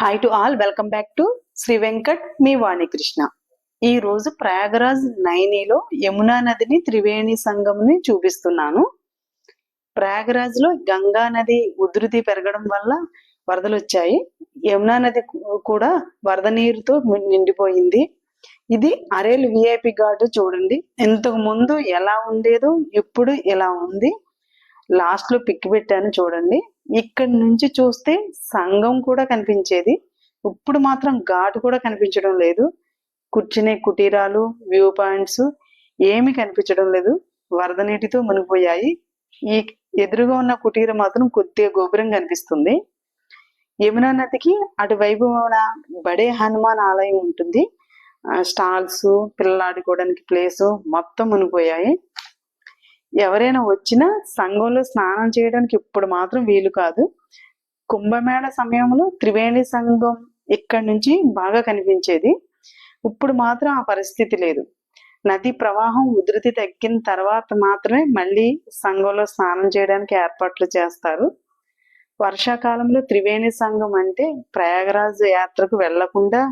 Hi to all welcome back to Sri Venkat మీ వాణికృష్ణ ఈ రోజు ప్రయాగరాజ్ నైనిలో యమునా నదిని త్రివేణి సంగంని చూపిస్తున్నాను. ప్రయాగరాజ్లో గంగా నది ఉధృతి పెరగడం వల్ల వరదలు వచ్చాయి యమునా నది కూడా వరద నీరుతో నిండిపోయింది. ఇది అరేల్ విఐపి ఘాటు చూడండి. ఇంతకు ముందు ఎలా ఉండేదో ఇప్పుడు ఎలా ఉంది? లాస్ట్లో పిక్ పెట్టాను చూడండి. ఇక్కడి నుంచి చూస్తే సంఘం కూడా కనిపించేది. ఇప్పుడు మాత్రం ఘాటు కూడా కనిపించడం లేదు. కూర్చునే కుటీరాలు వ్యూ పాయింట్స్ ఏమి కనిపించడం లేదు. వరద నీటితో మునిగిపోయాయి. ఈ ఎదురుగా ఉన్న కుటీరం మాత్రం కొద్దిగా గోపురం కనిపిస్తుంది. యమునా నదికి అటువైపు ఉన్న బడే హనుమాన్ ఆలయం ఉంటుంది. స్టాల్స్ పిల్లలు ఆడుకోవడానికి ప్లేస్ మొత్తం మునిగిపోయాయి. ఎవరైనా వచ్చినా సంఘంలో స్నానం చేయడానికి ఇప్పుడు మాత్రం వీలు కాదు. కుంభమేళ సమయంలో త్రివేణి సంఘం ఇక్కడి నుంచి బాగా కనిపించేది. ఇప్పుడు మాత్రం ఆ పరిస్థితి లేదు. నది ప్రవాహం ఉధృతి తగ్గిన తర్వాత మాత్రమే మళ్ళీ సంఘంలో స్నానం చేయడానికి ఏర్పాట్లు చేస్తారు. వర్షాకాలంలో త్రివేణి సంఘం అంటే ప్రయాగరాజ్ యాత్రకు వెళ్ళకుండా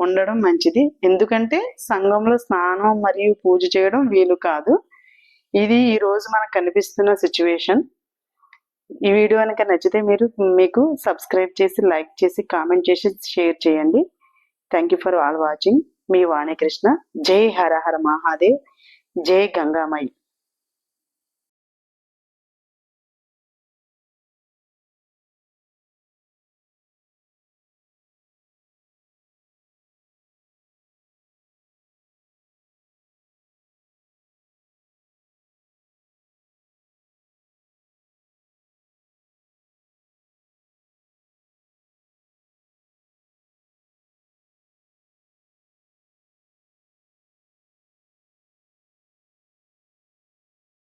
ఉండడం మంచిది. ఎందుకంటే సంఘంలో స్నానం మరియు పూజ చేయడం వీలు కాదు. ఇది ఈ రోజు మనకు కనిపిస్తున్న సిచ్యువేషన్ ఈ వీడియో కనుక నచ్చితే మీరు మీకు సబ్స్క్రైబ్ చేసి లైక్ చేసి కామెంట్ చేసి షేర్ చేయండి. Thank you for all watching మీ వాణికృష్ణ. జై హర హర మహాదేవ్. జై గంగామయ్య